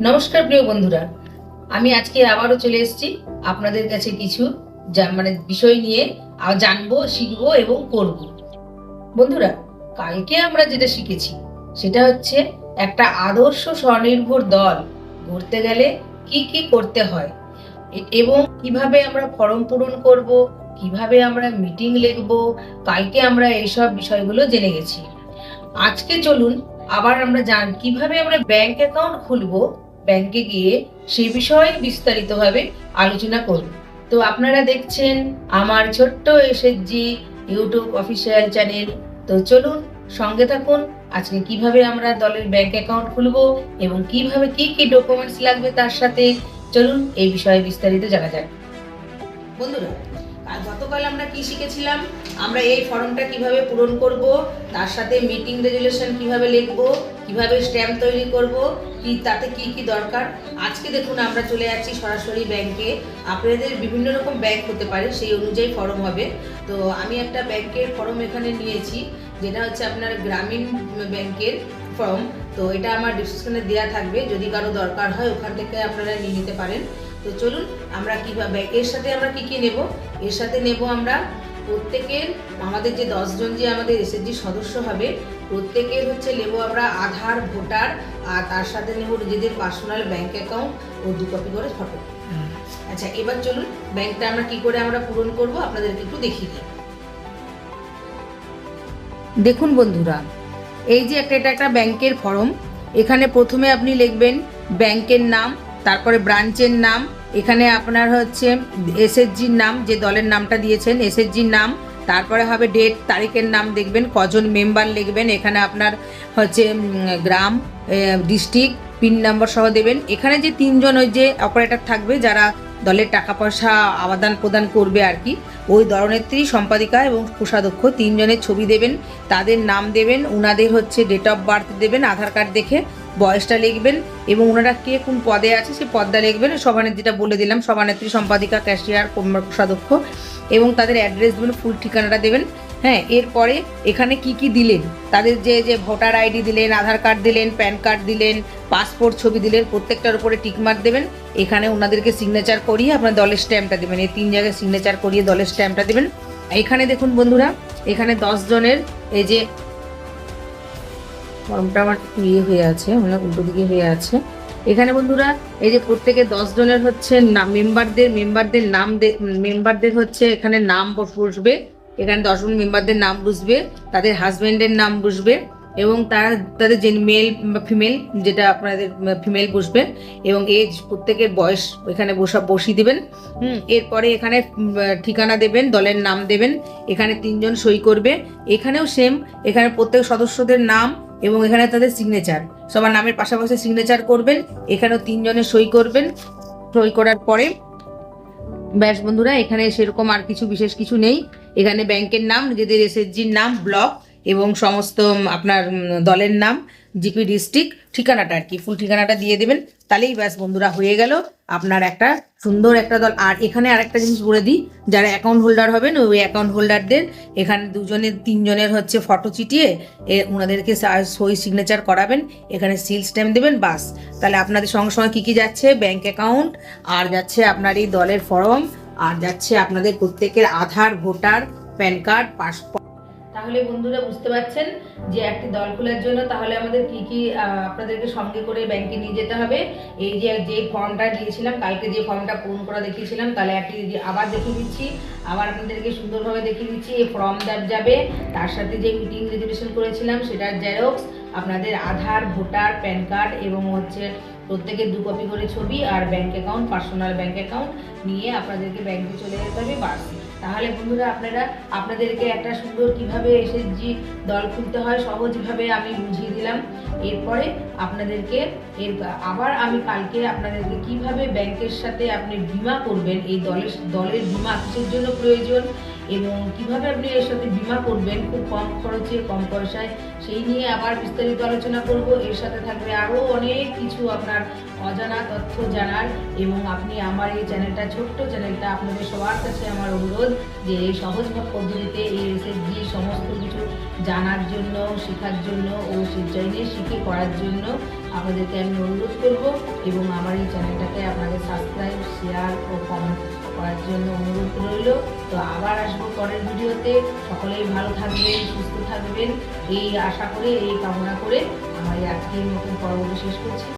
নমস্কার প্রিয় বন্ধুরা, আমি আজকে আবারও চলে এসেছি আপনাদের কাছে কিছু মানে বিষয় নিয়ে জানব, শিখব এবং করব। বন্ধুরা, কালকে আমরা যেটা শিখেছি, সেটা হচ্ছে একটা আদর্শ স্বনির্ভর দল গড়তে গেলে কি কি করতে হয় এবং কীভাবে আমরা ফর্ম পূরণ করব, কীভাবে আমরা মিটিং লিখব, কালকে আমরা এইসব বিষয়গুলো জেনে গেছি। আজকে চলুন আবার আমরা জান, কীভাবে আমরা ব্যাংক অ্যাকাউন্ট খুলবো ব্যাংকে গিয়ে সেই বিষয়ে বিস্তারিতভাবে আলোচনা করব। তো আপনারা দেখছেন আমার ছোট্ট এসএসজি ইউটিউব অফিসিয়াল চ্যানেল তো চলুন সঙ্গে থাকুন, আজকে কীভাবে আমরা দলের ব্যাংক অ্যাকাউন্ট খুলবো এবং কীভাবে কি কি ডকুমেন্টস লাগবে তার সাথে চলুন এই বিষয়ে বিস্তারিত জানা যাক। বন্ধুরা গতকাল আমরা কি শিখেছিলাম? আমরা এই ফর্মটা কীভাবে পূরণ করব, তার সাথে মিটিং রেজুলেশন কীভাবে লিখব, কীভাবে স্ট্যাম্প তৈরি করব, কি, তাতে কি কি দরকার? আজকে দেখুন আমরা চলে যাচ্ছি সরাসরি ব্যাংকে আপনাদের বিভিন্ন রকম ব্যাংক হতে পারে, সেই অনুযায়ী ফর্ম হবে। তো আমি একটা ব্যাংকের ফর্ম এখানে নিয়েছি, যেটা হচ্ছে আপনার গ্রামীণ ব্যাংকের ফর্ম তো এটা আমার ডিসক্রিপশনে দেওয়া থাকবে, যদি কারও দরকার হয় ওখান থেকে আপনারা নিয়ে নিতে পারেন। তো চলুন, আমরা কীভাবে, এর সাথে আমরা কি কি নেব? এর সাথে নেব আমরা প্রত্যেকের, আমাদের যে দশজন যে আমাদের এসএসজি সদস্য হবে, প্রত্যেকের হচ্ছে নেব আমরা আধার, ভোটার, আর তার সাথে নেব নিজেদের পার্সোনাল ব্যাংক অ্যাকাউন্ট ও দু কপি করে ফটো আচ্ছা এবার চলুন, ব্যাংকটা আমরা কি করে আমরা পূরণ করব? আপনাদেরকে একটু দেখিয়ে দিই। দেখুন বন্ধুরা, এই যে একটা, এটা একটা ব্যাংকের ফর্ম এখানে প্রথমে আপনি লিখবেন ব্যাংকের নাম তারপরে ব্রাঞ্চের নাম, এখানে আপনার হচ্ছে এসএসজির নাম, যে দলের নামটা দিয়েছেন, এসএসজির নাম, তারপরে হবে ডেট তারিখের নাম দেখবেন, কজন মেম্বার লিখবেন, এখানে আপনার হচ্ছে গ্রাম ডিস্ট্রিক্ট পিন নাম্বার সহ দেবেন। এখানে যে তিনজন ওই যে অপারেটর থাকবে, যারা দলের টাকা পয়সা আদান প্রদান করবে আর কি, ওই দলনেত্রী সম্পাদিকা এবং কোষাধ্যক্ষ তিনজনের ছবি দেবেন, তাদের নাম দেবেন ওনাদের হচ্ছে ডেট অফ বার্থ দেবেন, আধার কার্ড দেখে বয়সটা লিখবেন এবং ওনারা কে কোন পদে আছে সেই পদটা লিখবেন। সভানেত্রী যেটা বলে দিলাম, সভানেত্রী, সম্পাদিকা, ক্যাশিয়ার কোষাধ্যক্ষ এবং তাদের অ্যাড্রেস দেবেন, ফুল ঠিকানাটা দেবেন। হ্যাঁ এরপরে এখানে কি কি দিলেন? তাদের যে যে ভোটার আইডি দিলেন, আধার কার্ড দিলেন, প্যান কার্ড দিলেন, পাসপোর্ট ছবি দিলেন, প্রত্যেকটার উপরে টিকমার্ক দেবেন। এখানে ওনাদেরকে সিগনেচার করিয়ে আপনার দলের স্ট্যাম্পটা দেবেন। এই তিন জায়গায় সিগনেচার করিয়ে দলের স্ট্যাম্পটা দেবেন। এখানে দেখুন বন্ধুরা, এখানে দশ জনের এই যে ফর্মটা আমার ইয়ে হয়ে আছে মানে উল্টো দিকে হয়ে আছে। এখানে বন্ধুরা, এই যে প্রত্যেকে জনের হচ্ছে নাম মেম্বারদের মেম্বারদের নাম মেম্বারদের হচ্ছে এখানে নাম বসবে। এখানে দশজন মেম্বারদের নাম বুঝবে তাদের হাজবেন্ডের নাম বুঝবে এবং তারা তাদের যে মেল ফিমেল যেটা আপনাদের ফিমেল বসবে এবং এজ প্রত্যেকের বয়স এখানে বসা বসিয়ে দেবেন। হুম, এরপরে এখানে ঠিকানা দেবেন, দলের নাম দেবেন, এখানে তিনজন সই করবে। এখানেও সেম এখানে প্রত্যেক সদস্যদের নাম এবং এখানে তাদের সিগনেচার সবার নামের পাশাপাশি সিগনেচার করবেন, এখানেও তিনজনে সই করবেন। সই করার পরে, ব্যাস বন্ধুরা, এখানে সেরকম আর কিছু বিশেষ কিছু নেই। এখানে ব্যাংকের নাম, নিজেদের এসএসজির নাম ব্লক এবং সমস্ত আপনার দলের নাম জিপি ডিস্ট্রিক্ট ঠিকানাটা আর কি, ফুল ঠিকানাটা দিয়ে দেবেন। তাহলেই ব্যাস বন্ধুরা, হয়ে গেল আপনার একটা সুন্দর একটা দল। আর এখানে আরেকটা জিনিস বলে দিই, যারা অ্যাকাউন্ট হোল্ডার হবেন, ওই অ্যাকাউন্ট হোল্ডারদের এখানে দুজনের তিনজনের হচ্ছে ফটো চিটিয়ে, এ ওনাদেরকে সই সিগনেচার করাবেন। এখানে সিল স্ট্যাম্প দেবেন বাস তাহলে আপনাদের সঙ্গে সঙ্গে কী কী যাচ্ছে? ব্যাংক অ্যাকাউন্ট আর যাচ্ছে আপনার এই দলের ফর্ম আর যাচ্ছে আপনাদের প্রত্যেকের Aadhaar voter PAN card passport তাহলে বন্ধুরা বুঝতে পারছেন যে একটি দল খোলার জন্য তাহলে আমাদের কি কি আপনাদেরকে সঙ্গে করে ব্যাংকে নিয়ে যেতে হবে। এই যে যে ফর্মটা দিয়েছিলাম, কালকে যে ফর্মটা পূরণ করা দেখিয়েছিলাম, তাহলে একটি আবার দেখিয়ে দিচ্ছি। আবার আপনাদেরকে সুন্দরভাবে দেখিয়ে দিচ্ছি, এই ফর্ম যাবে। তার সাথে যে মিটিং রেজুলেশন করেছিলাম সেটার জেরক্স আপনাদের আধার, ভোটার প্যান কার্ড এবং হচ্ছে প্রত্যেকের দু কপি করে ছবি আর bank account personal bank account নিয়ে আপনাদেরকে ব্যাংকে চলে যেতে হবে। বাস। তাহলে বন্ধুরা আপনারা, আপনাদেরকে একটা সুন্দর কীভাবে এসএসজি দল খুলতে হয় সহজভাবে আমি বুঝিয়ে দিলাম। এরপরে আপনাদেরকে, এর আবার আমি কালকে আপনাদেরকে কীভাবে ব্যাংকের সাথে আপনি বিমা করবেন, এই দলের দলের বিমা কিসের জন্য প্রয়োজন এবং কীভাবে আপনি এর সাথে বিমা করবেন, খুব কম খরচে, কম পয়সায়, সেই নিয়ে আবার বিস্তারিত আলোচনা করব। এর সাথে থাকবে আরও অনেক কিছু আপনার অজানা তথ্য জানার এবং আপনি আমার এই চ্যানেলটা, ছোট্ট চ্যানেলটা আপনাদের সবার কাছে আমার অনুরোধ যে এই সহজ পদ্ধতিতে এই এসএসজি সমস্ত কিছু জানার জন্য, শেখার জন্য ও জেনে শিখে করার জন্য আপনাদেরকে আমি অনুরোধ করব এবং আমার এই চ্যানেলটাকে আপনাদের সাবস্ক্রাইব শেয়ার ও কমেন্ট করার জন্য অনুরোধ রইল। তো আবার আসব পরের ভিডিওতে। সকলেই ভালো থাকবেন, সুস্থ থাকবেন। এই আশা করে, এই কামনা করে আমার আজকের মতন পর্ব শেষ করছি।